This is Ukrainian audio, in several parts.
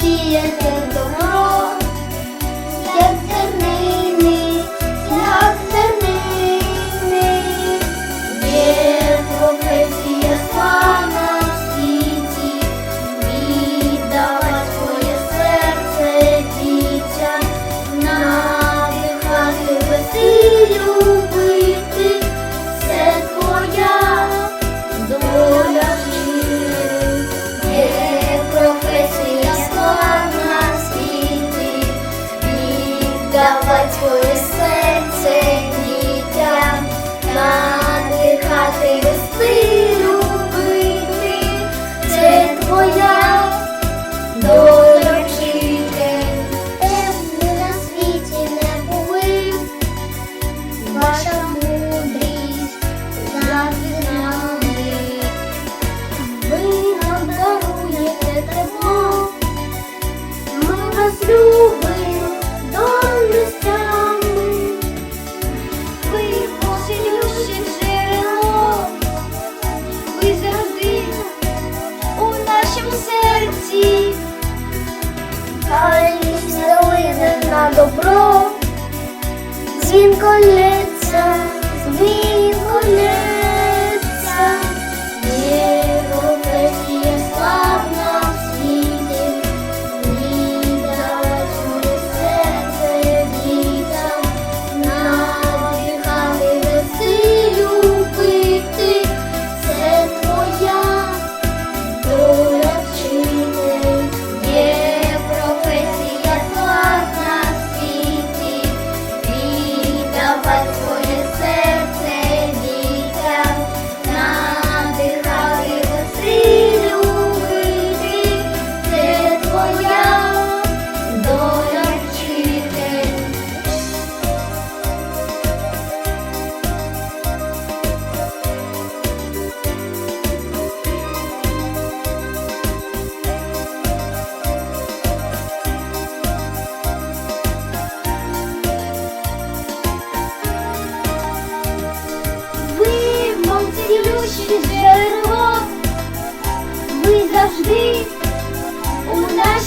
Sofía, tanto amor. Добро, дзвінко лється,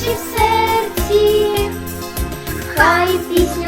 у нашій серці, хай пісня